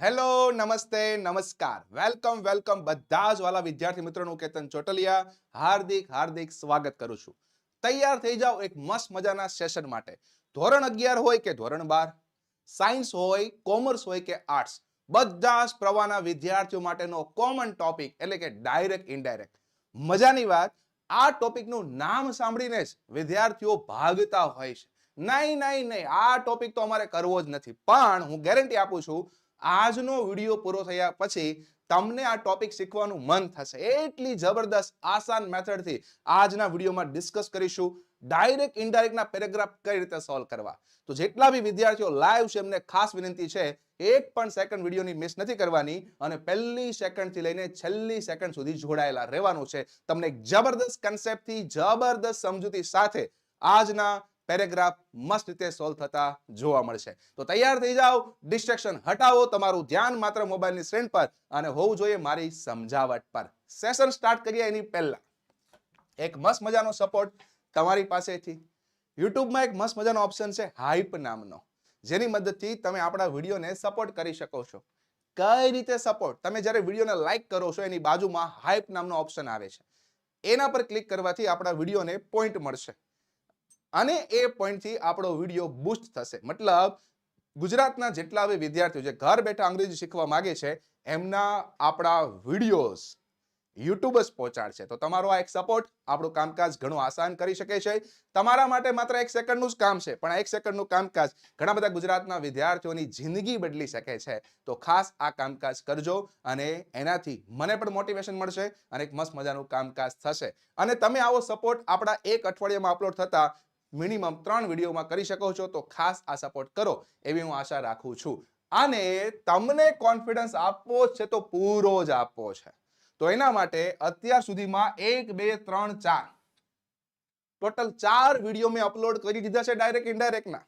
Hello, નમસ્તે, નમસ્કાર. Welcome welcome બધા જ વાલા વિદ્યાર્થી મિત્રોનું કેતન ચોટલિયા. હાર્દિક હાર્દિક સ્વાગત કરું છું. તૈયાર થઈ જાઓ એક મસ્ત મજાના સેશન માટે. ધોરણ અગિયાર હોય કે ધોરણ બાર? સાયન્સ હોય કોમર્સ હોય કે આર્ટ્સ બધા જ પ્રવાહના વિદ્યાર્થીઓ માટેનો કોમન ટોપિક એટલે કે ડાયરેક્ટ ઇનડાયરેક્ટ મજાની વાત, આ ટોપિકનું નામ સાંભળીને જ વિદ્યાર્થીઓ ભાગતા હોય છે. નહીં નહીં નહીં, આ ટોપિક તો અમારે કરવો જ નથી. પણ હું ગેરંટી આપું છું આજનો વીડિયો પૂરો થયા પછી તમને આ ટોપિક શીખવાનું મન થશે. એટલી જબરદસ્ત આસાન મેથડથી આજના વિડીયોમાં ડિસ્કસ કરીશું. ડાયરેક્ટ ઇનડાયરેક્ટના પેરેગ્રાફ કઈ રીતે સોલ્વ કરવા? તો જેટલા બી વિદ્યાર્થીઓ લાઈવ છે, એમને ખાસ વિનંતી છે, એક પણ સેકન્ડ વિડીયોની મિસ નથી કરવાની અને પહેલી સેકન્ડથી લઈને છેલ્લી સેકન્ડ સુધી જોડાયેલા રહેવાનું છે. તમને જબરદસ્ત કન્સેપ્ટથી જબરદસ્ત સમજૂતી સાથે આજના પેરેગ્રાફ મસ્ત રીતે સોલ્વ થતા જોવા મળશે. તો તૈયાર થઈ જાઓ, ડિસ્ટ્રેક્શન હટાવો, તમારું ધ્યાન માત્ર મોબાઈલની સ્ક્રીન પર અને હોવું જોઈએ મારી સમજાવટ પર. સેશન સ્ટાર્ટ કરીએ એની પહેલા. એક મસ્ત મજાનો સપોર્ટ તમારી પાસેથી. યુટ્યુબમાં એક મસ્ત મજાનો ઓપ્શન છે હાઈપ નામનો. જેની મદદથી તમે આપણા વિડીયોને સપોર્ટ કરી શકો છો. કઈ રીતે સપોર્ટ તમે જ્યારે વિડીયોને લાઈક કરો છો, એની બાજુમાં હાઈપ નામનો ઓપ્શન આવે છે. એના પર ક્લિક કરવાથી આપણા વિડીયોને પોઈન્ટ મળશે. અને એ પોઈન્ટથી આપણો વીડિયો બૂસ્ટ થશે. મતલબ, ગુજરાતના જેટલા બી વિદ્યાર્થીઓ જે ઘર બેઠા અંગ્રેજી શીખવા માંગે છે, એમના આપણા વિડીયોઝ યુટ્યુબ જ પહોંચાડશે. તો તમારો આ એક સપોર્ટ આપણું કામકાજ ઘણું આસાન કરી શકે છે. તમારા માટે માત્ર એક સેકન્ડનું જ કામ છે, પણ આ એક સેકન્ડનું કામકાજ ઘણા બધા ગુજરાતના વિદ્યાર્થીઓની જિંદગી બદલી શકે છે. તો ખાસ આ કામકાજ કરજો અને એનાથી મને પણ મોટિવેશન મળશે અને એક મસ્ત મજાનું કામકાજ થશે. અને તમે આવો સપોર્ટ આપણા એક અઠવાડિયામાં અપલોડ થતા મિનિમમ ત્રણ વિડીયોમાં કરી શકો છો, તો ખાસ આ સપોર્ટ કરો એવી હું આશા રાખું છું. અને તમને કોન્ફિડન્સ આપવો છે, તો પૂરો જ આપવો છે. તો એના માટે અત્યાર સુધીમાં એક, બે, ત્રણ, ચાર. ટોટલ ચાર વીડિયો મેં અપલોડ કરી દીધા છે ડાયરેક્ટ ઇનડાયરેક્ટના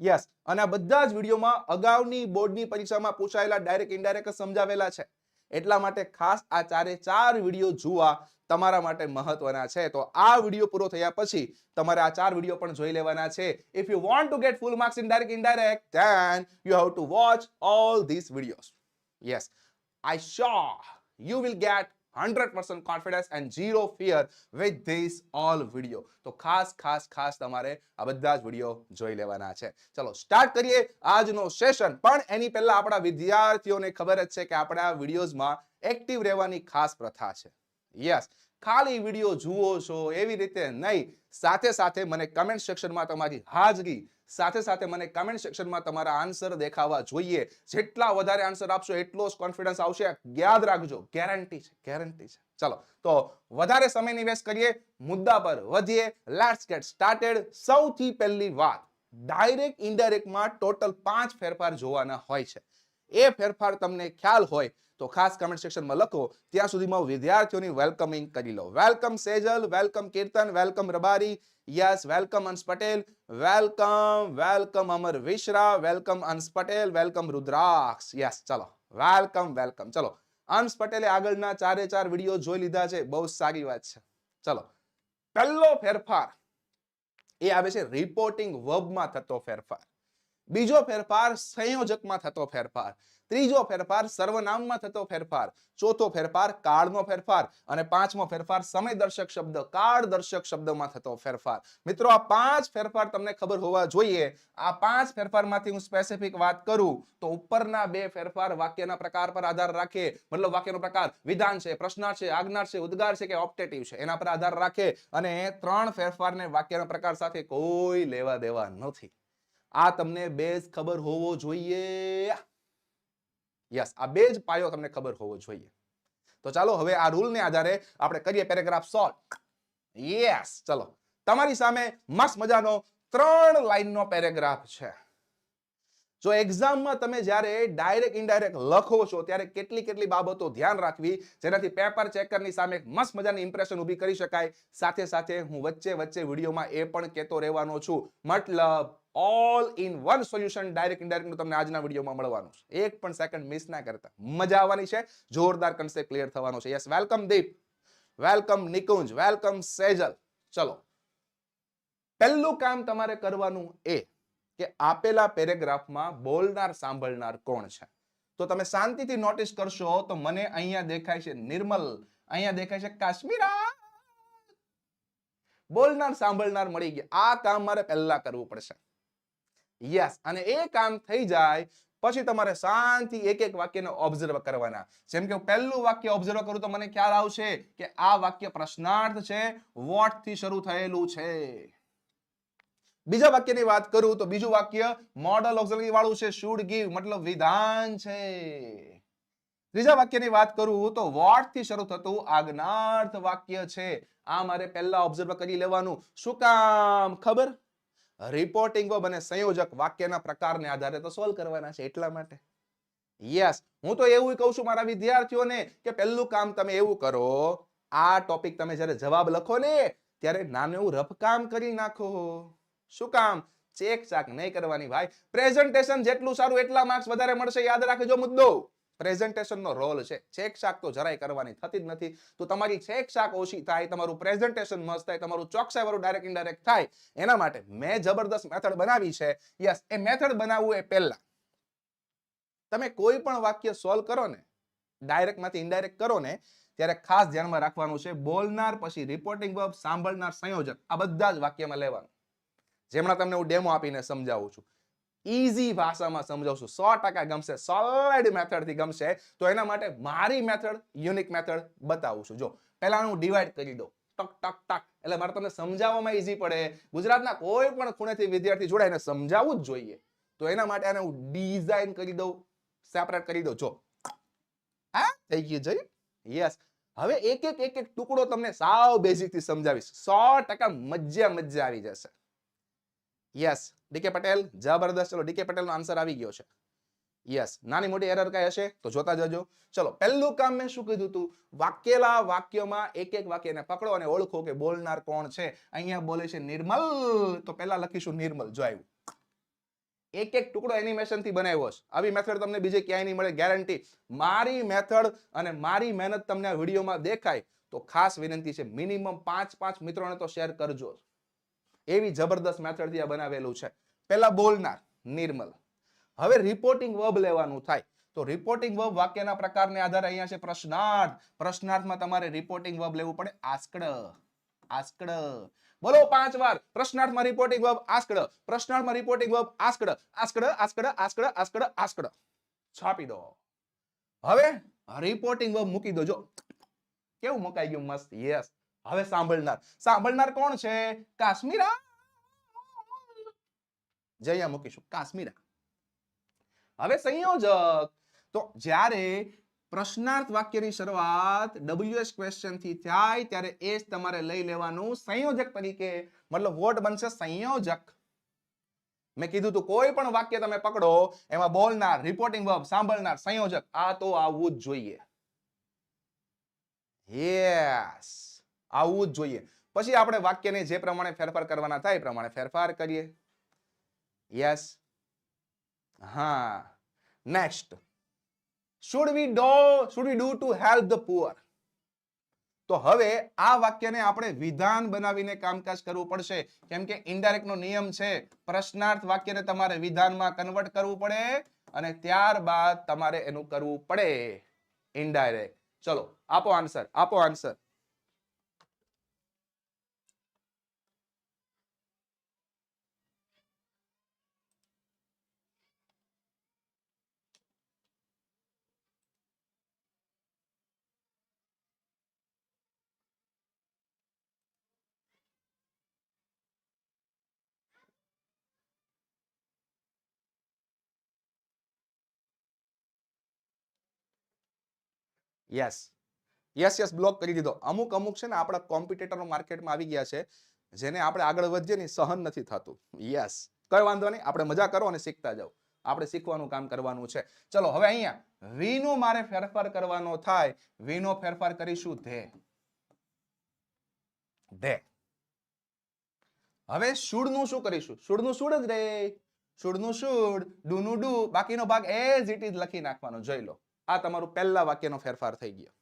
યસ અને આ બધા જ વિડીયોમાં અગાઉની બોર્ડની પરીક્ષામાં પૂછાયેલા ડાયરેક્ટ ઇનડાયરેક્ટ સમજાવેલા છે. એટલા માટે ખાસ આ ચારે ચાર વીડિયો જોવા તમારા માટે મહત્વના છે. તો આ વીડિયો પૂરો થયા પછી તમારે આ ચાર વીડિયો પણ જોઈ લેવાના છે. If you want to get full marks in direct indirect then you have to watch all this videos yes I sure you will get 100% confidence and zero fear with this all video તો ખાસ ખાસ ખાસ તમારે આ બધા જ video જોઈ લેવાના છે. ચલો સ્ટાર્ટ કરીએ આજનો સેશન પણ એની પહેલા આપણા વિદ્યાર્થીઓને ખબર જ છે કે આપણા વિડીયોઝમાં એક્ટિવ રહેવાની ખાસ પ્રથા છે. યસ ખાલી વીડિયો જુઓ છો એવી રીતે નહીં. સાથે સાથે મને કમેન્ટ સેક્શનમાં તમારી હાજરી સાથે સાથે મને કમેન્ટ સેક્શનમાં તમારા આન્સર દેખાવા જોઈએ. જેટલા વધારે આન્સર આપશો એટલો જ કોન્ફિડન્સ આવશે. યાદ રાખજો ગેરંટી છે ગેરંટી છે. ચલો, તો વધારે સમય નિવેશ કરીએ. મુદ્દા પર વધીએ. લેટ્સ ગેટ સ્ટાર્ટેડ સૌથી પહેલી વાત ડાયરેક્ટ ઇન્ડાયરેક્ટમાં ટોટલ પાંચ ફેરફાર જોવાના હોય છે. એ ફેરફાર તમને ખ્યાલ હોય તો ખાસ કમેન્ટ સેક્શનમાં લખો. ત્યાં સુધીમાં વિદ્યાર્થીઓની વેલકમિંગ કરી લો. Welcome Sejal welcome Kirtan welcome Rabari, yes welcome Ansh Patel welcome welcome Amar Vishra welcome Ansh Patel welcome Rudraksh. Yes ચલો. વેલકમ વેલકમ ચલો. અંશ પટેલે આગળના ચારે ચાર વીડિયો જોઈ લીધા છે. બહુ સારી વાત છે. ચલો. પહેલો ફેરફાર. એ આવે છે રિપોર્ટિંગ વર્બમાં થતો ફેરફાર. બીજો ફેરફાર સંયોજકમાં થતો ફેરફાર. ત્રીજો ફેરફાર સર્વનામમાં થતો ફેરફાર. ચોથો ફેરફાર કાળનો ફેરફાર અને પાંચમો ફેરફાર સમય દર્શક શબ્દ કાળ દર્શક શબ્દમાં થતો ફેરફાર. મિત્રો, આ પાંચ ફેરફાર તમને ખબર હોવા જોઈએ. આ પાંચ ફેરફારમાંથી હું સ્પેસિફિક વાત કરું તો ઉપરના બે ફેરફાર વાક્યના પ્રકાર પર આધાર રાખે. મતલબ વાક્યનો પ્રકાર વિધાન છે પ્રશ્નાર્થ છે આજ્ઞાર છે, ઉદ્ગાર છે કે ઓપ્ટેટિવ છે. એના પર આધાર રાખે અને ત્રણ ફેરફારને વાક્યના પ્રકાર સાથે કોઈ લેવા દેવા નથી. આ તમને બેઝ ખબર હોવો જોઈએ. યસ આ બે જ પાયો તમને ખબર હોવો જોઈએ. તો ચાલો હવે આ રૂલને આધારે આપણે કરીએ પેરેગ્રાફ સોલ્વ યસ ચલો. તમારી સામે મસ્ત મજાનો ત્રણ લાઈનનો પેરેગ્રાફ છે. જો એક્ઝામમાં તમે જ્યારે ડાયરેક્ટ ઇનડાયરેક્ટ લખો છો, ત્યારે કેટલી કેટલી બાબતો ધ્યાન રાખવી, જેનાથી પેપર ચેકરની સામે એક મસ્ત મજાની ઇમ્પ્રેશન ઊભી કરી શકાય. સાથે સાથે હું વચ્ચે વચ્ચે વિડીયોમાં એ પણ કહેતો રહેવાનો છું. મતલબ all in one solution direct indirect તમને આજના વિડીયોમાં મળવાનું છે. એક પણ સેકન્ડ મિસ ના કરતા. મજા આવવાની છે. જોરદાર કન્સેપ્ટ ક્લિયર થવાનો છે. Yes welcome Deep welcome Nikunj welcome Sejal ચલો. પહેલું કામ તમારે કરવાનું એ કે આપેલા પેરેગ્રાફમાં બોલનાર સાંભળનાર કોણ છે? તો તમે શાંતિથી નોટિસ કરશો તો મને અહીંયા દેખાય છે નિર્મલ. અહીંયા દેખાય છે કાશ્મીરા. બોલનાર સાંભળનાર મળી ગયા. આ કામ મારે પહેલા કરવું પડશે. યસ અને એ કામ થઈ જાય, પછી તમારે શાંતિ એક એક વાક્યને ઓબ્ઝર્વ કરવાના. જેમ કે પહેલું વાક્ય ઓબ્ઝર્વ કરું તો મને ખ્યાલ આવશે કે આ વાક્ય પ્રશ્નાર્થ છે વોટથી શરૂ થયેલું છે. બીજા વાક્યની વાત કરું તો બીજું વાક્ય મોડલ ઓક્ઝિલરી વાળું છે શુડ ગીવ મતલબ વિધાન છે. ત્રીજા વાક્યની વાત કરું તો વોટથી શરૂ થતું આજ્ઞાર્થ વાક્ય છે. આ મારે પહેલા ઓબ્ઝર્વ કરી લેવાનું. શું કામ? ખબર? રિપોર્ટિંગ વર્બ અને સંયોજક વાક્યના પ્રકારને આધારે તો સોલ્વ કરવાના છે એટલા માટે. યસ હું તો એવું કહું છું મારા વિદ્યાર્થીઓને કે પહેલું કામ તમે એવું કરો, આ ટોપિક તમે જ્યારે જવાબ લખો ને, ત્યારે નાનું એવું રફકામ કરી નાખો. શું કામ? ચેક ચાક નહીં કરવાની ભાઈ. પ્રેઝન્ટેશન જેટલું સારું એટલા માર્ક્સ વધારે મળશે, યાદ રાખજો મુદ્દો. પ્રેઝન્ટેશન નો રોલ છે. છેક શાક તો જરાય કરવાની થતી જ નથી. તો તમારી છેક શાક ઓછી થાય, તમારું પ્રેઝન્ટેશન મસ્ત થાય, તમારું ચોકસાઈ વાળું ડાયરેક્ટ ઇન્ડાયરેક્ટ થાય, એના માટે મેં જબરદસ્ત મેથડ બનાવી છે. યસ એ મેથડ બનાવવું એ પહેલા. તમે કોઈ પણ વાક્ય સોલ્વ કરો ને ડાયરેક્ટમાંથી ઇન્ડાયરેક્ટ કરો ને, ત્યારે ખાસ ધ્યાનમાં રાખવાનું છે, બોલનાર પછી રિપોર્ટિંગ વર્બ સાંભળનાર સંયોજક, આ બધા જ વાક્યમાં લેવાનું. જેમણા તમને હું ડેમો આપીને સમજાવું છું. ઈઝી ભાષામાં સમજાવશું. સો ટકા ગમશે, સોલિડ મેથડથી ગમશે, તો એના માટે મારી મેથડ, યુનિક મેથડ બતાવું છું જો, પહેલા હું ડિવાઈડ કરી દઉં. ટક ટક ટક. એટલે મારે તમને સમજાવવામાં ઈઝી પડે. ગુજરાતના કોઈ પણ ખૂણેથી વિદ્યાર્થી જોડે એને સમજાવવું જ જોઈએ. તો એના માટે એને હું ડિઝાઇન કરી દઉં સેપરેટ કરી દઉં. જો. હા? થઈ ગયું જઈ યસ હવે એક એક એક એક ટુકડો તમને સાવ બેઝિકથી સમજાવીશ. સો ટકા મજા મજા આવી જશે. યસ ડીકે પટેલ જબરદસ્ત. ચલો ડીકે પટેલ નો આન્સર આવી ગયો છે. યસ નાની મોટી એરર કઈ હશે, તો જોતા જજો. ચલો, પહેલું કામ મેં શું કીધું હતું વાક્યેલા વાક્યમાં એક એક વાક્યને પકડો અને ઓળખો કે બોલનાર કોણ છે. અહીંયા બોલે છે નિર્મલ. તો પહેલા લખીશું નિર્મલ, જો આવ્યું. એક એક ટુકડો એનિમેશનથી બનાવ્યો છે. આવી મેથડ તમને બીજે ક્યાંય નહીં મળે ગેરંટી મારી મેથડ અને મારી મહેનત તમને આ વિડીયોમાં દેખાય. તો ખાસ વિનંતી છે મિનિમમ પાંચ પાંચ મિત્રોને તો શેર કરજો. એવી જબરદસ્ત મેથડથી આ બનાવેલું છે. પહેલા બોલનાર, નિર્મલ. હવે રિપોર્ટિંગ વર્બ લેવાનું થાય. તો રિપોર્ટિંગ વર્બ વાક્યના પ્રકારને આધારે અહીંયા છે પ્રશ્નાર્થ. પ્રશ્નાર્થમાં તમારે રિપોર્ટિંગ વર્બ લેવું પડે આસ્કડ. આસ્કડ. બોલો પાંચ વાર. પ્રશ્નાર્થમાં reporting verb asked. પ્રશ્નાર્થમાં reporting verb asked. Asked asked asked asked asked. છાપી દો. હવે રિપોર્ટિંગ વર્બ મૂકી દો જો કેવું મુકાઈ ગયું? મસ્ત. યસ હવે સાંભળનાર. સાંભળનાર કોણ છે? કાશ્મીરા. જે અહીંયા મૂકીશું. કાશ્મીરા. હવે સંયોજક. તો જ્યારે પ્રશ્નાર્થ વાક્યની શરૂઆત ડબલ્યુએસ ક્વેશ્ચનથી થાય, ત્યારે એ જ તમારે લઈ લેવાનું સંયોજક તરીકે. મતલબ વોટ બનશે સંયોજક. મેં કીધું તું કોઈ પણ વાક્ય તમે પકડો, એમાં બોલનાર રિપોર્ટિંગ વર્બ સાંભળનાર, સંયોજક, આ તો આવવું જ જોઈએ. યસ આવવું જ જોઈએ. પછી આપણે વાક્યને જે પ્રમાણે ફેરફાર કરવાના થાય એ પ્રમાણે ફેરફાર કરીએ. યસ હા. Next should we do should we do to help the poor તો હવે આ વાક્યને આપણે વિધાન બનાવીને કામકાજ કરવું પડશે. કેમ કે ઇન્ડાયરેક્ટનો નિયમ છે. પ્રશ્નાર્થ વાક્યને તમારે વિધાનમાં કન્વર્ટ કરવું પડે અને ત્યારબાદ તમારે એનું કરવું પડે. ઇન્ડાયરેક્ટ ચલો, આપો આન્સર આપો answer yes yes yes block કરી દીધો. અમુક અમુક છે ને આપણા કોમ્પિટેટરો માર્કેટમાં આવી ગયા છે, જેને આપણે આગળ વધીએ ને સહન નથી થતું. યસ કઈ વાંધો નહીં, આપણે મજા કરો અને શીખતા જાઓ. આપણે શીખવાનું કામ કરવાનું છે. ચલો, હવે અહીંયા વી નો મારે ફેરફાર કરવાનો થાય. વી નો ફેરફાર કરીશું ધે. ધે. હવે શુડનું શું કરીશું? શુડનું શુડ જ રે. શુડનું શુડ ડુ નું ડુ. બાકીનો ભાગ એઝ ઇટ ઇઝ લખી નાખવાનો. જોઈ લો. આ તમારું પહેલા વાક્યનો ફેરફાર થઈ ગયો.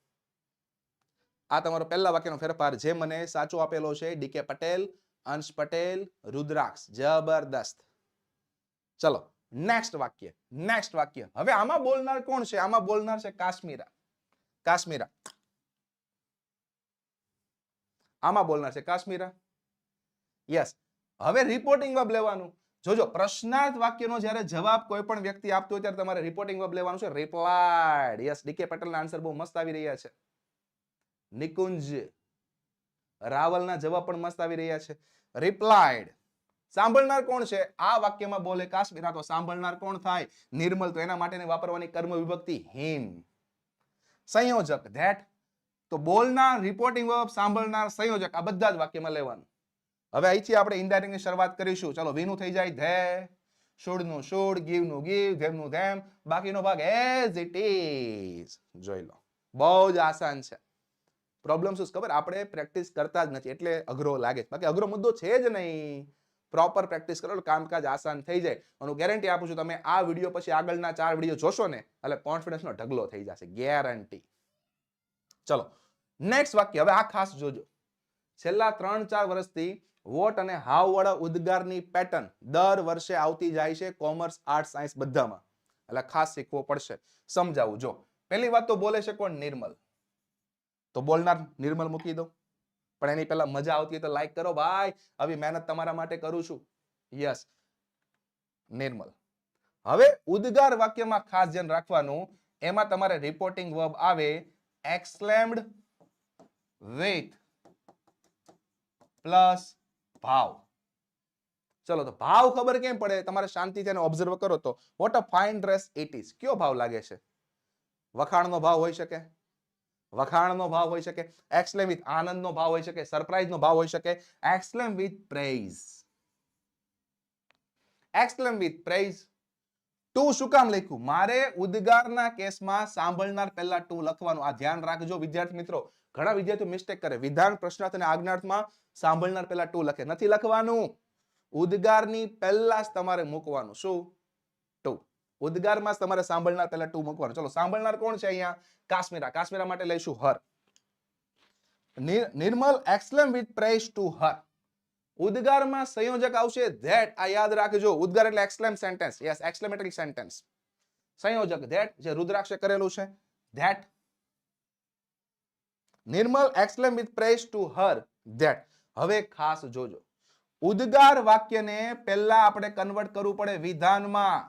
આ તમારો પહેલા વાક્યનો ફેરફાર જે મને સાચો આપેલો છે ડીકે પટેલ, અંશ પટેલ, રુદ્રાક્ષ. જબરદસ્ત. ચલો નેક્સ્ટ વાક્ય નેક્સ્ટ વાક્ય. હવે આમાં બોલનાર કોણ છે? આમાં બોલનાર છે કાશ્મીરા. કાશ્મીરા. આમાં બોલનાર છે કાશ્મીરા. યસ હવે રિપોર્ટિંગ વર્બ લેવાનું. જોજો પ્રશ્નાર્થ વાક્યનો જ્યારે જવાબ કોઈ પણ વ્યક્તિ આપતો હોય ત્યારે તમારે રિપોર્ટિંગ વર્બ લેવાનું છે. રિપ્લાયડ યસ ડીકે પટેલના આન્સર બહુ મસ્ત આવી રહ્યા છે. નિકુંજ રાવલના જવાબ પણ મસ્ત આવી રહ્યા છે. રિપ્લાયડ સાંભળનાર કોણ છે? આ વાક્યમાં બોલે કાશ્મીરા. તો સાંભળનાર કોણ થાય? નિર્મલ. તો એના માટે વાપરવાની કર્મ વિભક્તિ હિમ સંયોજક. ધેટ તો બોલનાર રિપોર્ટિંગ વર્બ સાંભળનાર, સંયોજક. આ બધા જ વાક્યમાં લેવાનું. હવે અહીંથી આપણે ઇનડાયરેક્ટની શરૂઆત કરીશું. ચાલો વીનું થઈ જાય ધે શુડનું શુડ ગીવનું ગીવ ધેમ. નું ધેમ બાકીનો ભાગ એઝ ઇટ ઇઝ જોઈ લો. બહુ જ આસાન છે. પ્રોબ્લેમ શું ખબર? આપણે પ્રેક્ટિસ કરતા જ નથી. એટલે અઘરો લાગે છે. બાકી અઘરો મુદ્દો છે જ નહીં. પ્રોપર પ્રેક્ટિસ કરો કામકાજ આસાન થઈ જાય. અને હું ગેરંટી આપું છું, તમે આ વીડિયો પછી આગળના ચાર વીડિયો જોશો ને, એટલે કોન્ફિડન્સનો ઢગલો થઈ જશે. ગેરંટી ચલો નેક્સ્ટ વાક્ય. હવે આ ખાસ જોજો. છેલ્લા ત્રણ ચાર વર્ષથી વોટ અને હાવવાળા ઉદ્ગારની પેટર્ન દર વર્ષે આવતી જાય છે કોમર્સ આર્ટ સાયન્સ બધામાં. એટલે ખાસ શીખવો પડશે. સમજાવું, જો. પહેલી વાત તો બોલે છે કોણ? નિર્મલ. તો બોલનાર નિર્મલ મૂકી દો. પણ એની પહેલા મજા આવતી હોય તો લાઈક કરો. ભાઈ આવી મહેનત તમારા માટે કરું છું. યસ નિર્મલ. હવે ઉદ્ગાર વાક્યમાં ખાસ ધ્યાન રાખવાનું. એમાં તમારે રિપોર્ટિંગ વર્બ આવે. એક્સલેમ્ડ વિથ પ્લસ ભાવ. ચલો તો ભાવ ખબર કેમ પડે? તમારે શાંતિથી એને ઓબ્ઝર્વ કરો તો. What a fine dress it is કયો ભાવ લાગે છે? વખાણનો ભાવ હોઈ શકે? વખાણનો ભાવ હોઈ શકે? એક્સલેમ વિથ આનંદનો ભાવ હોઈ શકે? સરપ્રાઈઝનો ભાવ હોઈ શકે? Exclaim with praise exclaim with praise to શું કામ લખ્યું? મારે ઉદ્ગારના કેસમાં સાંભળનાર પહેલા ટુ લખવાનું. આ ધ્યાન રાખજો વિદ્યાર્થી મિત્રો. ઘણા વિદ્યાર્થીઓ મિસ્ટેક કરે. વિધાન, પ્રશ્નાર્થ અને આજ્ઞાર્થમાં સાંભળનાર પહેલા ટુ લખે. નથી લખવાનું. ઉદ્ગારની પહેલા જ તમારે મૂકવાનું. શું? ટુ. ઉદ્ગારમાં તમારે સાંભળનાર પહેલા ટુ મૂકવાનું. ચલો, સાંભળનાર કોણ છે અહીંયા? કાશ્મીરા. કાશ્મીરા માટે લઈશું her. નિર- Nirmal exclaim with press to her. ઉદ્ગારમાં સંયોજક આવશે ધેટ. આ યાદ રાખજો. ઉદ્ગાર એટલે exclaim sentence. Yes, exclamatory sentence. સંયોજક ધેટ, જે રુદ્રાક્ષે કરેલું છે. That Nirmal exclaim with press to her that. હવે ખાસ જોજો. ઉદ્ગાર વાક્યને પહેલા આપણે કન્વર્ટ કરવું પડે વિધાનમાં.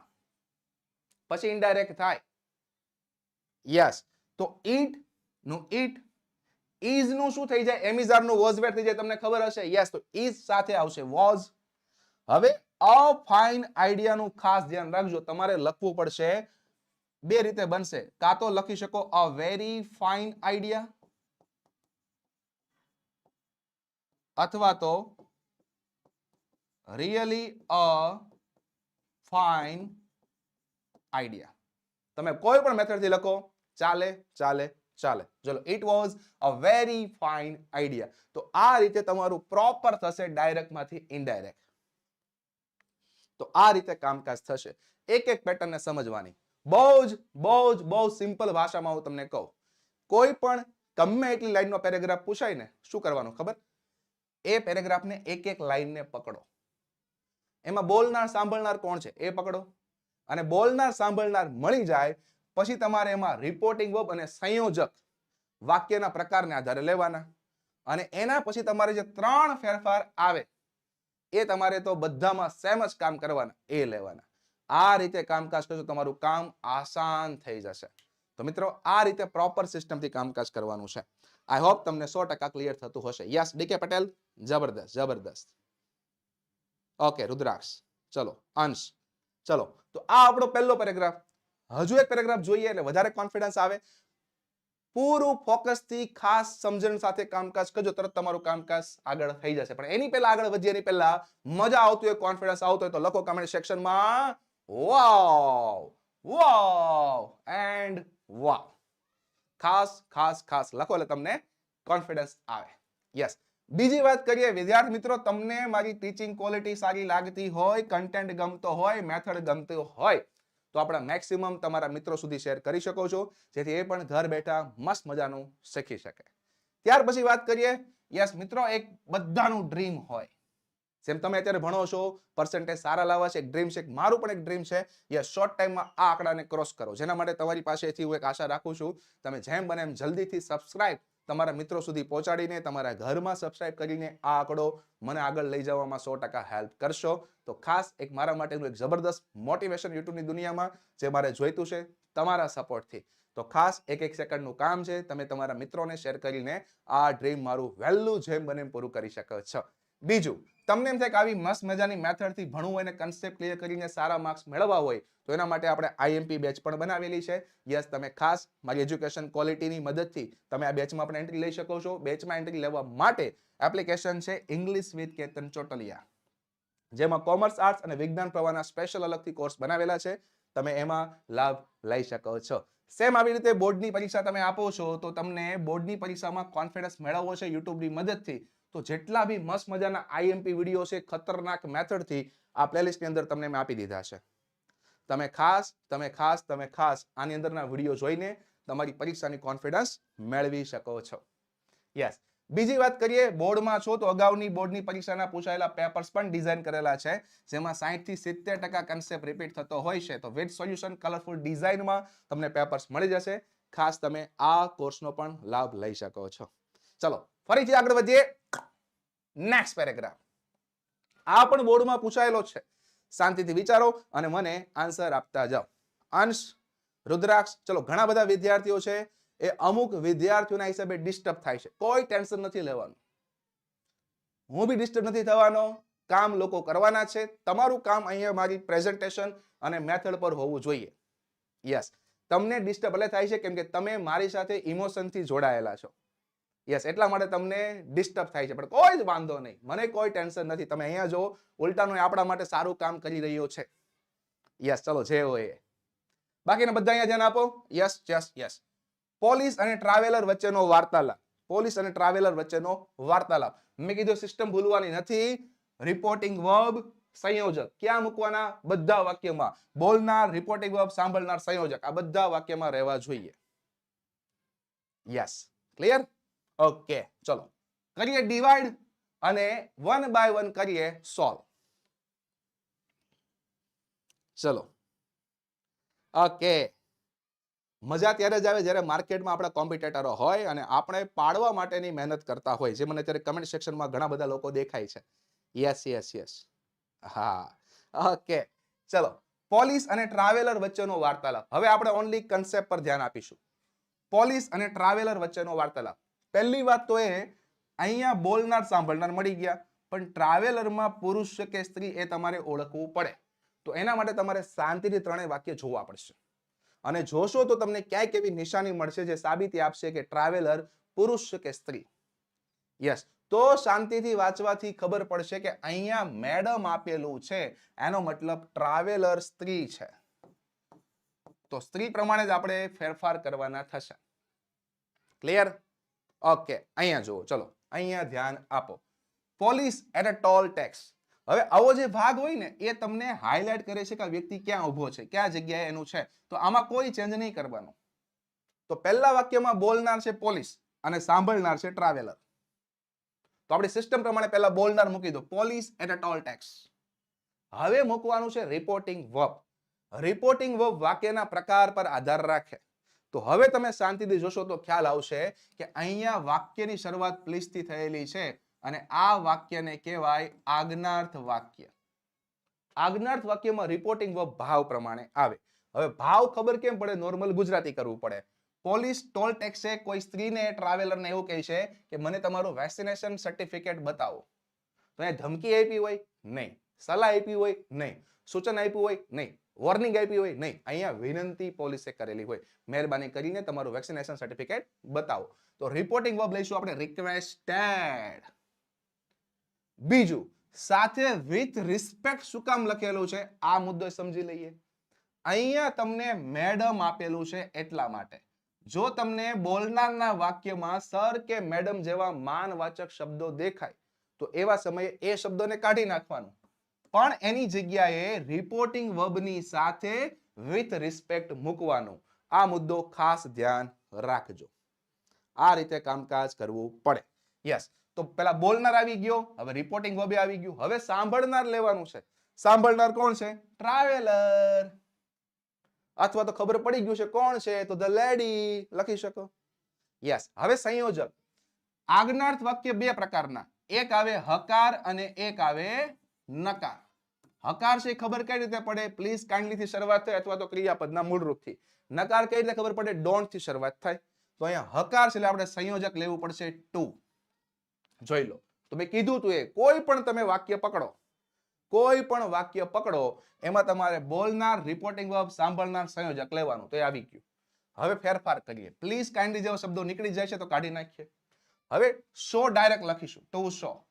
પછી ઇનડાયરેક્ટ થાય. યસ તો ઈટનું ઈટ ઇઝનું શું થઈ જાય? એમિઝારનું વોઝ વેટ થઈ જાય, તમને ખબર હશે? યસ તો ઇઝ સાથે આવશે વોઝ હવે અ ફાઇન આઈડિયાનું ખાસ ધ્યાન રાખજો. તમારે લખવું પડશે. બે રીતે બનશે. કાં તો લખી શકો અ વેરી ફાઇન આઈડિયા અથવા તો રિયલી અ ફાઇન આઈડિયા તમે કોઈ પણ મેથડથી લખો, ચાલે ચાલે ચાલે. ચલો it was a very fine idea તો આ રીતે તમારું પ્રોપર થશે ડાયરેક્ટમાંથી ઇનડાયરેક્ટ તો આ રીતે કામકાજ થશે. એક એક પેટર્નને સમજવાની. બહુ જ બહુ જ, બહુ સિમ્પલ ભાષામાં હું તમને કહું. કોઈ પણ ગમે એટલી લાઈનનો પેરેગ્રાફ પૂછાય ને, શું કરવાનું ખબર? એ પેરેગ્રાફને એક એક લાઈનને પકડો. એમાં બોલનાર, સાંભળનાર કોણ છે? એ પકડો. અને બોલનાર, સાંભળનાર મળી જાય, પછી તમારે એમાં રિપોર્ટિંગ વર્બ અને સંયોજક વાક્યના પ્રકારને આધારે લેવાના. અને એના પછી તમારે જે ત્રણ ફેરફાર આવે, એ તમારે તો બધામાં સેમ જ કામ કરવાના, એ લેવાના. આ રીતે કામકાજ કરશો તમારું કામ આસાન થઈ જશે. તો મિત્રો, આ રીતે પ્રોપર સિસ્ટમથી કામકાજ કરવાનું છે. આઈ હોપ તમને સો ટકા ક્લિયર થતું હશે. યસ ડીકે પટેલ જબરદસ્ત જબરદસ્ત ઓકે રુદ્રાક્ષ ચલો અંશ ચલો તો આ આપણો પહેલો પેરેગ્રાફ હજુ એક પેરેગ્રાફ જોઈએ એટલે વધારે કોન્ફિડન્સ આવે. પૂરું ફોકસથી ખાસ સમજણ સાથે કામકાજ કરજો, તરત તમારું કામકાજ આગળ થઈ જશે. પણ એની પહેલા આગળ વધીએ, એની પહેલા મજા આવતી હોય કોન્ફિડન્સ આવતો હોય તો લખો કમેન્ટ સેક્શનમાં વાવ વાવ એન્ડ વાવ ખાસ ખાસ ખાસ લખો એટલે તમને કોન્ફિડન્સ આવે. યસ બીજી વાત કરીએ, વિદ્યાર્થી મિત્રો, તમને મારી ટીચિંગ ક્વોલિટી સારી લાગતી હોય કન્ટેન્ટ ગમતો હોય મેથડ ગમતો હોય, તો આપણા મેક્સિમમ તમારા મિત્રો સુધી શેર કરી શકો છો, જેથી એ પણ ઘર બેઠા મસ્ત મજાનું શીખી શકે. ત્યાર પછી વાત કરીએ યસ મિત્રો, એક બધાનું ડ્રીમ હોય. જેમ તમે અત્યારે ભણો છો પર્સન્ટેજ સારા લાવવા છે, એક ડ્રીમ છે મારું પણ એક ડ્રીમ છે યસ શોર્ટ ટાઈમમાં આ આંકડાને ક્રોસ કરો. જેના માટે તમારી પાસેથી હું એક આશા રાખું છું, તમે જેમ બને એમ જલ્દીથી સબસ્ક્રાઇબ તમારા મિત્રો સુધી પહોંચાડીને તમારા ઘરમાં સબસ્ક્રાઇબ કરીને આ આંકડો મને આગળ લઈ જવામાં સો ટકા હેલ્પ કરશો. તો ખાસ એક મારા માટેનું એક જબરદસ્ત મોટિવેશન યુટ્યુબની દુનિયામાં જે મારે જોઈતું છે તમારા સપોર્ટથી તો ખાસ એક એક સેકન્ડનું કામ છે, તમે તમારા મિત્રોને શેર કરીને આ ડ્રીમ મારું વહેલું જેમ બને પૂરું કરી શકો છો. બીજું તમને એમ થાય કે આવી મસ્ત મજાની મેથડથી ભણવું હોય અને કન્સેપ્ટ ક્લિયર કરીને સારા માર્ક્સ મેળવવા હોય, તો એના માટે આપણે આઈએમપી બેચ પણ બનાવેલી છે. યસ તમે ખાસ મારી એજ્યુકેશન ક્વોલિટીની મદદથી તમે આ બેચમાં પણ એન્ટ્રી લઈ શકો છો. બેચમાં એન્ટ્રી લેવા માટે એપ્લિકેશન છે ઇંગ્લિશ વિથ કેતન ચોટલિયા. જેમાં કોમર્સ આર્ટ્સ અને વિજ્ઞાન પ્રવાહના સ્પેશિયલ અલગથી કોર્સ બનાવેલા છે. તમે એમાં લાભ લઈ શકો છો. સેમ આવી રીતે બોર્ડની પરીક્ષા તમે આપો છો, તો તમને બોર્ડની પરીક્ષામાં કોન્ફિડન્સ મેળવવો છે યુટ્યુબની મદદથી. તો જેટલા બી મસ્ત મજાના આઈએમપી વીડિયો છે, ખતરનાક મેથડથી આ પ્લેલિસ્ટની અંદર તમને મેં આપી દીધા છે. તમે ખાસ તમે ખાસ તમે ખાસ આની અંદરના વીડિયો જોઈને તમારી પરીક્ષાની કોન્ફિડન્સ મેળવી શકો છો. યસ બીજી વાત કરીએ, બોર્ડમાં છો તો અગાઉની બોર્ડની પરીક્ષાના પૂછાયેલા પેપર્સ પણ ડિઝાઇન કરેલા છે, જેમાં સાહીઠથી સિત્તેર ટકા કન્સેપ્ટ રિપીટ થતો હોય છે. તો વિથ સોલ્યુશન કલરફુલ ડિઝાઇનમાં તમને પેપર્સ મળી જશે. ખાસ તમે આ કોર્સનો પણ લાભ લઈ શકો છો. ચલો, ફરીથી આગળ વધીએ. નેક્સ્ટ પેરેગ્રાફ આ પણ બોર્ડમાં પૂછાયેલો છે. શાંતિથી વિચારો અને મને આન્સર આપતા જાઓ. અંશ, રુદ્રાક્ષ, ચલો, ઘણા બધા વિદ્યાર્થીઓ છે, એ અમુક વિદ્યાર્થીઓના હિસાબે ડિસ્ટર્બ થાય છે. કોઈ ટેન્શન નથી લેવાનું. હું બી ડિસ્ટર્બ નથી થવાનો. કામ લોકો કરવાના છે. તમારું કામ અહીંયા મારી પ્રેઝન્ટેશન અને મેથડ પર હોવું જોઈએ. યસ તમને ડિસ્ટર્બ એટલે થાય છે, કેમ કે તમે મારી સાથે ઇમોશનથી જોડાયેલા છો. યસ એટલા માટે તમને ડિસ્ટર્બ થાય છે. પણ કોઈ જ વાંધો નહીં. મને કોઈ ટેન્શન નથી. તમે અહીંયા જો ઉલટાનું આપણા માટે સારું કામ કરી રહ્યો છે. યસ ચલો જે હોય એ. બધા અહીંયા ધ્યાન આપો. યસ યસ યસ પોલીસ અને ટ્રાવેલર વચ્ચેનો વાર્તાલાપ. પોલીસ અને ટ્રાવેલર વચ્ચેનો વાર્તાલાપ. મેં કીધું સિસ્ટમ ભૂલવાની નથી. રિપોર્ટિંગ વર્બ સંયોજક. ક્યાં મૂકવાના? બધા વાક્યમાં. બોલનાર રિપોર્ટિંગ વર્બ સાંભળનાર સંયોજક. આ બધા વાક્યમાં રહેવા જોઈએ. યસ ક્લિયર ઓકે ચલો. કરીએ ડિવાઈડ અને વન બાય વન કરીએ સોલ્વ ચલો. ઓકે મજા ત્યારે જ આવે જ્યારે માર્કેટમાં આપણા કોમ્પિટેટરો હોય અને આપણે પાડવા માટેની મહેનત કરતા હોય, જે મને અત્યારે કમેન્ટ સેક્શનમાં ઘણા બધા લોકો દેખાય છે. યસ યસ યસ હા. ઓકે ચલો. પોલીસ અને ટ્રાવેલર વચ્ચેનો વાર્તાલાપ. હવે આપણે ઓનલી કન્સેપ્ટ પર ધ્યાન આપીશું. પોલીસ અને ટ્રાવેલર વચ્ચેનો વાર્તાલાપ. પહેલી વાત તો એ, અહીંયા બોલનાર સાંભળનાર મળી ગયા, પણ ટ્રાવેલરમાં પુરુષ કે સ્ત્રી એ તમારે ઓળખવું પડે. તો એના માટે તમારે શાંતિથી ત્રણેય વાક્ય જોવા પડશે. અને જોશો તો તમને ક્યાંક એવી નિશાની મળશે જે સાબિતી આપશે કે ટ્રાવેલર પુરુષ કે સ્ત્રી. યસ, તો શાંતિથી વાંચવાથી ખબર પડશે કે અહીંયા મેડમ આપેલું છે. એનો મતલબ ટ્રાવેલર સ્ત્રી છે. તો સ્ત્રી પ્રમાણે જ આપણે ફેરફાર કરવાના થશે. ક્લિયર? ઓકે અહીંયા જુઓ, ચલો, અહીંયા ધ્યાન આપો. Police at a toll tax હવે આવો જે ભાગ હોય ને, એ તમને હાઇલાઇટ કરે છે કે આ વ્યક્તિ ક્યાં ઊભો છે, ક્યાં જગ્યાએ એનું છે. તો આમાં કોઈ ચેન્જ નહીં કરવાનો. તો પહેલા વાક્યમાં બોલનાર છે પોલીસ અને સાંભળનાર છે ટ્રાવેલર તો આપણી સિસ્ટમ પ્રમાણે પહેલા બોલનાર મૂકી દો. Police at a toll tax હવે મૂકવાનું છે રિપોર્ટિંગ વર્બ રિપોર્ટિંગ વર્બ વાક્યના પ્રકાર પર આધાર રાખે. તો હવે તમે શાંતિથી જોશો તો ખ્યાલ આવશે કે અહીંયા વાક્યની શરૂઆત પ્લીસથી થયેલી છે અને આ વાક્યને કહેવાય આજ્ઞાર્થ વાક્ય. આજ્ઞાર્થ વાક્યમાં રિપોર્ટિંગ વર્બ ભાવ પ્રમાણે આવે. હવે ભાવ ખબર કેમ પડે? નોર્મલ ગુજરાતી કરવું પડે. પોલીસ ટોલ ટેક્સે કોઈ સ્ત્રીને ટ્રાવેલરને એવું કહે છે કે મને તમારું વેક્સિનેશન સર્ટિફિકેટ બતાવો. તો એ ધમકી આપી હોય? નહીં. સલાહ આપી હોય? નહીં. સૂચન આપ્યું હોય? નહીં. વોર્નિંગ આપી હોય, નહીં. અહીંયા વિનંતી પોલીસે કરેલી હોય. મહેરબાની કરીને તમારું વેક્સિનેશન સર્ટિફિકેટ બતાવો. તો રિપોર્ટિંગ વર્બ લઈશું આપણે. રિક્વેસ્ટેડ બીજું, સાથે વિથ રિસ્પેક્ટ શું કામ લખેલું છે? આ મુદ્દો સમજી લઈએ. અહીંયા તમને મેડમ આપેલું છે એટલા માટે. જો તમને બોલનારના વાક્યમાં સર કે મેડમ જેવા માનવાચક શબ્દો દેખાય, તો એવા સમયે એ શબ્દોને કાઢી નાખવાનું. પણ એની જગ્યાએ રિપોર્ટિંગ વર્બની સાથે વિથ રિસ્પેક્ટ મૂકવાનો. આ મુદ્દો ખાસ ધ્યાન રાખજો. આ રીતે કામકાજ કરવું પડે. યસ તો પેલા બોલનાર આવી ગયો, હવે રિપોર્ટિંગ વર્બે આવી ગયું. હવે સાંભળનાર લેવાનું છે. સાંભળનાર કોણ છે? ટ્રાવેલર અથવા તો ખબર પડી ગયું છે કોણ છે, તો ધ લેડી લખી શકો? યસ હવે સંયોજક. આજ્ઞાર્થ વાક્ય બે પ્રકારના. એક આવે હકાર અને એક આવે નકાર. હકાર છે ખબર કઈ રીતે પડે? પ્લીઝ કાઇન્ડલી થી શરૂઆત થાય અથવા તો ક્રિયાપદના મૂળરૂપથી. નકાર કઈ રીતે ખબર પડે? ડોન્ટથી શરૂઆત થાય. તો અહીંયા હકાર છે એટલે આપણે સંયોજક લેવું પડશે ટુ જોઈ લો. તો મેં કીધું તું એ, કોઈ પણ તમે વાક્ય પકડો, કોઈ પણ વાક્ય પકડો, એમાં તમારે બોલનાર રિપોર્ટિંગ વર્બ સાંભળનાર સંયોજક લેવાનું. તો એ આવી ગયું. હવે ફેરફાર કરીએ. પ્લીઝ કાઇન્ડલી જેવા શબ્દો નીકળી જાય છે તો કાઢી નાખીએ. હવે સો ડાયરેક્ટ લખીશું. ટુ સો.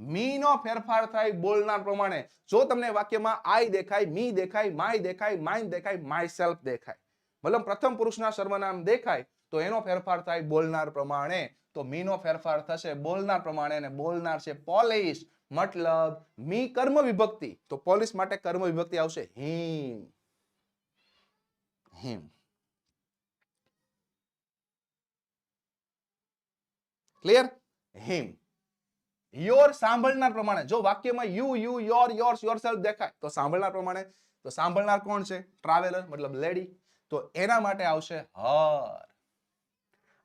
મી નો ફેરફાર થાય બોલનાર પ્રમાણે. જો તમને વાક્યમાં આઈ દેખાય, મી દેખાય, માય દેખાય, માઇન દેખાય માય સેલ્ફ દેખાય. મતલબ પ્રથમ પુરુષના સર્વનામ દેખાય, તો એનો ફેરફાર થાય બોલનાર પ્રમાણે. તો મી નો ફેરફાર થશે બોલનાર પ્રમાણે અને બોલનાર છે પોલિશ મતલબ મી કર્મ વિભક્તિ. તો પોલિશ માટે કર્મ વિભક્તિ આવશે હિમ. હિમ. ક્લિયર? હિમ. યોર સાંભળનાર પ્રમાણે. જો વાક્યમાં you you your yours yourself દેખાય, તો સાંભળનાર પ્રમાણે, તો સાંભળનાર કોણ છે? ટ્રાવેલર મતલબ લેડી તો એના માટે આવશે હર.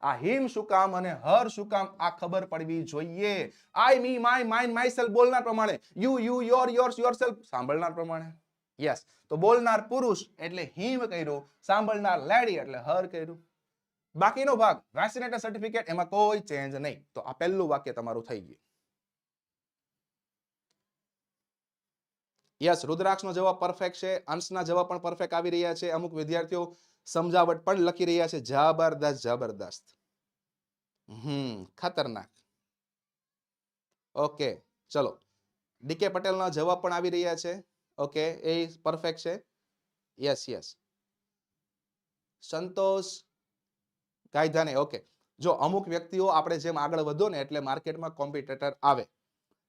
આ હિમ શું કામ અને હર શું કામ આ ખબર પડવી જોઈએ. I me my mind myself બોલનાર પ્રમાણે. You you your yours yourself સાંભળનાર પ્રમાણે. યસ તો બોલનાર પુરુષ એટલે હિમ કર્યું, સાંભળનાર લેડી એટલે હર કર્યું. બાકીનો ભાગ વેક્સિનેટર સર્ટિફિકેટ એમાં કોઈ ચેન્જ નહીં. તો આ પહેલું વાક્ય તમારું થઈ ગયું. યસ રુદ્રાક્ષનો જવાબ પરફેક્ટ છે. અંશના જવાબ પણ પરફેક્ટ આવી રહ્યા છે. અમુક વિદ્યાર્થીઓ સમજાવટ પણ લખી રહ્યા છે. જબરદસ્ત જબરદસ્ત. હમ, ખતરનાક. ઓકે ચલો. ડીકે પટેલના જવાબ પણ આવી રહ્યા છે. ઓકે એ પરફેક્ટ છે. યસ યસ સંતોષ કાયદાને ઓકે જો અમુક વ્યક્તિઓ આપણે જેમ આગળ વધો ને એટલે માર્કેટમાં કોમ્પિટેટર આવે.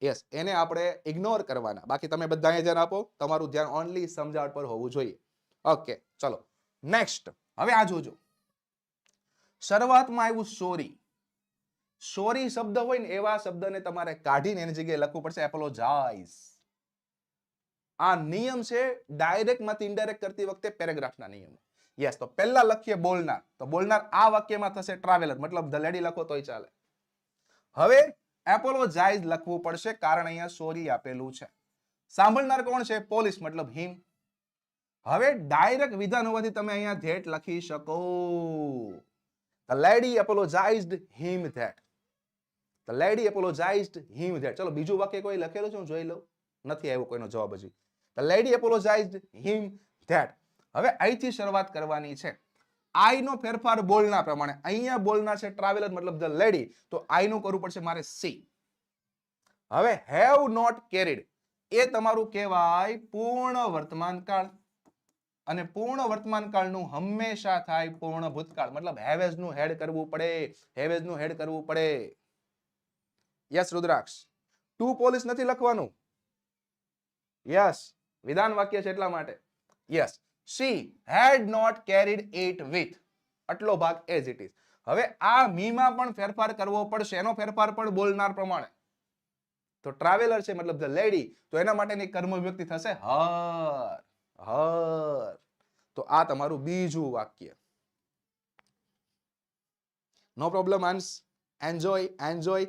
યસ એને આપણે ઇગ્નોર કરવાના. બાકી તમે બધા ધ્યાન આપો, તમારું ધ્યાન ઓનલી સમજાવટ પર હોવું જોઈએ. ઓકે ચલો. નેક્સ્ટ હવે આ જોજો. શરૂઆતમાં આવ્યું સોરી સોરી શબ્દ હોય ને, એવા શબ્દને તમારે કાઢીને એની જગ્યાએ લખવું પડશે એપોલોજાઇઝ આ નિયમ છે ડાયરેક્ટમાંથી ઇનડાયરેક્ટ કરતી વખતે પેરેગ્રાફના નિયમ. યસ તો પહેલા લખીએ બોલનાર. તો બોલનાર આ વાક્યમાં થશે ટ્રાવેલર મતલબ ધ લેડી લખો તોય ચાલે. હવે એપોલોજાઇઝ લખવું પડશે કારણ અહીંયા સોરી આપેલું છે. સાંભળનાર કોણ છે? પોલીસ, મતલબ હિમ. હવે ડાયરેક્ટ વિધાન હોવાથી તમે અહીંયા ધેટ લખી શકો. The lady apologised him that the lady apologised him that ચલો, બીજું વાક્ય કોઈ લખેલું છે? હું જોઈ લઉં. નથી આવ્યો કોઈનો જવાબ હજી. The lady apologised him that હવે અહીંથી શરૂઆત કરવાની છે. આઈ નો ફેરફાર બોલના પ્રમાણે. અહીંયા બોલના છે ટ્રાવેલર મતલબ ધ લેડી તો આઈ નું કરવું પડશે મારે સી હવે હેવ નોટ કેરીડ એ તમારું કહેવાય પૂર્ણ વર્તમાન કાળ. અને પૂર્ણ વર્તમાન કાળનું હંમેશા થાય પૂર્ણ ભૂતકાળ. મતલબ હેવેઝનું હેડ કરવું પડે. હેવેઝનું હેડ કરવું પડે. યસ રુદ્રાક્ષ. ટુ પોલીસ નથી લખવાનું. યસ વિધાન વાક્ય છે એટલા માટે. Yes she had not carried it with. આટલો ભાગ એઝ ઇટ ઇઝ હવે આ મીમાં પણ ફેરફાર કરવો પડશે. એનો ફેરફાર પણ બોલનાર પ્રમાણે. તો ટ્રાવેલર છે, મતલબ ધ લેડી તો એના માટેની કર્મ વ્યક્તિ થશે. હર. હર. તો આ તમારું બીજું વાક્ય. નો પ્રોબ્લેમ આન્સ એન્જોય એન્જોય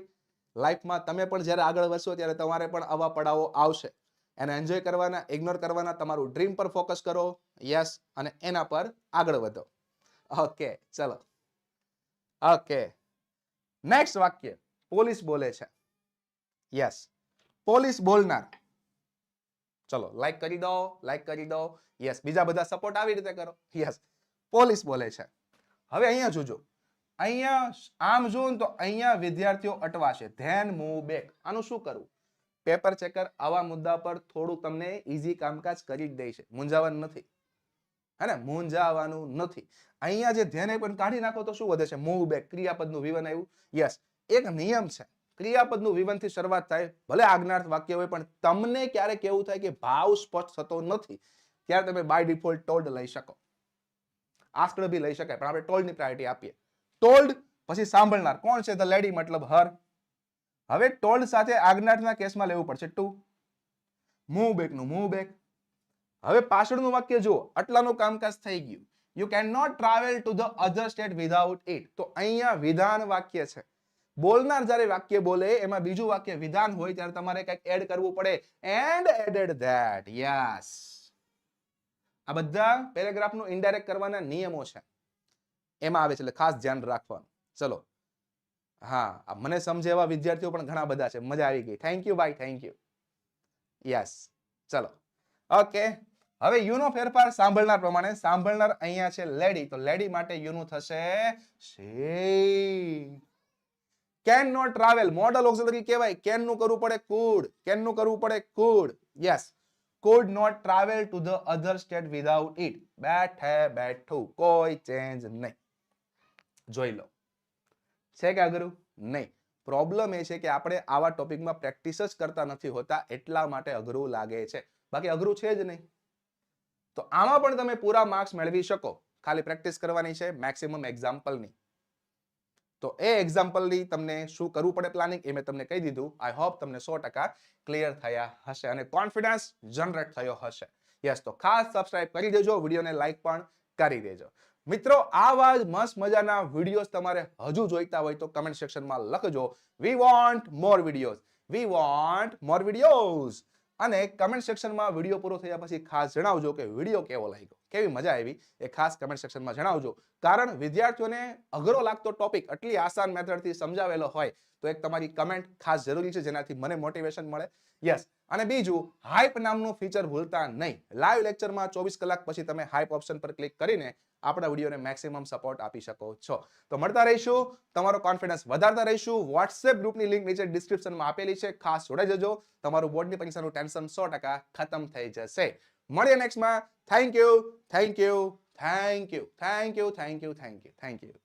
લાઈફમાં તમે પણ જ્યારે આગળ વધશો, ત્યારે તમારે પણ આવા પડાવો આવશે. એને એન્જોય કરવાના ઇગ્નોર કરવાના, તમારું ડ્રીમ પર ફોકસ કરો યસ અને એના પર આગળ વધો. ઓકે ચલો. ઓકે નેક્સ્ટ વાક્ય. પોલીસ બોલે છે. યસ પોલીસ બોલનાર. ચલો લાઈક કરી દો લાઈક કરી દો. યસ બીજા બધા સપોર્ટ આવી રીતે કરો. યસ પોલીસ બોલે છે. હવે અહીંયા જોજો. અહીંયા આમ જોઉં તો અહીંયા વિદ્યાર્થીઓ અટવાશે. Than move back. આનું શું કરવું? પેપર ચેકર આવા મુદ્દા પર થોડું તમને ઈઝી કામકાજ કરી જ દે છે. મૂંઝાવાનું નથી. હે ને મૂંઝાવાનું નથી. અહીંયા જે ધ્યાન પણ કાઢી નાખો તો શું વધે છે? Move back. ક્રિયાપદનું વિવન આવ્યું. યસ. એક નિયમ છે. ક્રિયાપદનું વિવનથી શરૂઆત થાય. ભલે આજ્ઞાર્થ વાક્ય હોય, પણ તમને ક્યારેક એવું થાય કે ભાવ સ્પષ્ટ થતો નથી, ત્યારે તમે બાય ડિફોલ્ટ ટોલ્ડ લઈ શકો. આસ્કડ બી લઈ શકાય, પણ આપણે ટોલ્ડની પ્રાયોરિટી આપીએ. ટોલ્ડ પછી સાંભળનાર. કોણ છે? ધ લેડી મતલબ હર. હવે ટોલ્ડ સાથે આજ્ઞાના કેસમાં લેવું પડશે. ટુ. મૂવ બેકનું મૂવ બેક. હવે પાછળનું વાક્ય જુઓ. આટલાનું કામકાજ થઈ ગયું. You can not travel to the other state without it તો અહીંયા વિધાન વાક્ય છે. બોલનાર જ્યારે વાક્ય બોલે, એમાં બીજું વાક્ય વિધાન હોય ત્યારે તમારે કંઈક એડ કરવું પડે. એન્ડ એડેડ ધેટ યસ આ બધા પેરેગ્રાફનું ઇન્ડાયરેક્ટ કરવાના નિયમો છે. એમાં આવે છે એટલે ખાસ ધ્યાન રાખવાનું. ચલો. હા મને સમજે એવા વિદ્યાર્થીઓ પણ ઘણા બધા છે. મજા આવી ગઈ. થેન્ક યુ ભાઈ થેન્ક યુ યસ ચલો. ઓકે હવે યુ નો ફેરફાર સાંભળનાર પ્રમાણે સાંભળનાર અહીંયા છે લેડી. તો લેડી માટે યુ નું થશે she can not travel modal auxiliary કહેવાય. કેનનું કરવું પડે કુડ કેનનું કરવું પડે could yes could not travel to the other state without it. બેઠે બેઠું. કોઈ ચેન્જ નહીં. જોઈ લો. છે અઘરું? નહીં. પ્રોબ્લેમ એ છે કે આપણે આવા ટોપિકમાં પ્રેક્ટિસ જ કરતા નથી હોતા, એટલા માટે અઘરું લાગે છે. બાકી અઘરું છે જ નહીં. તો આમાં પણ તમે પૂરા માર્ક્સ મેળવી શકો. ખાલી પ્રેક્ટિસ કરવાની છે મેક્સિમમ એક્ઝામ્પલની તો એ એક્ઝામ્પલની તમને શું કરવું પડે પ્લાનિંગ એ મેં તમને કહી દીધું. આઈ હોપ તમને સો ટકા ક્લિયર થયા હશે અને કોન્ફિડન્સ જનરેટ થયો હશે. યસ તો ખાસ સબસ્ક્રાઇબ કરી દેજો, વિડીયોને લાઈક પણ કરી દેજો. મિત્રો આવા જ મસ્ત મજાના વિડીયોઝ તમારે હજુ જોઈતા હોય તો કમેન્ટ સેક્શનમાં લખજો. We want more videos we want more videos અને કમેન્ટ સેક્શનમાં વીડિયો પૂરો થયા પછી ખાસ જણાવજો કે વીડિયો કેવો લાગ્યો. કેવી મજા આવી એ ખાસ કમેન્ટ સેક્શનમાં જણાવજો. કારણ વિદ્યાર્થીઓને અઘરો લાગતો ટોપિક આટલી આસાન મેથડથી સમજાવેલો હોય તો એક તમારી કમેન્ટ ખાસ જરૂરી છે જેનાથી મને મોટિવેશન મળે. યસ અને બીજું હાઇપ નામનું ફીચર ભૂલતા નહીં. લાઈવ લેક્ચરમાં ચોવીસ કલાક પછી તમે હાઇપ ઓપ્શન પર ક્લિક કરીને આપણા વિડીયોને મેક્સિમમ સપોર્ટ આપી શકો છો. તો મળતા રહીશું. તમારો કોન્ફિડન્સ વધારતા રહીશું. વોટ્સએપ ગ્રુપની લિંક નીચે ડિસ્ક્રિપ્શનમાં આપેલી છે. ખાસ જોડાઈ જજો. તમારું બોર્ડની પરીક્ષાનું ટેન્શન સો ટકા ખતમ થઈ જશે. મળીએ નેક્સ્ટમાં thank you thank you thank you thank you thank you thank you thank you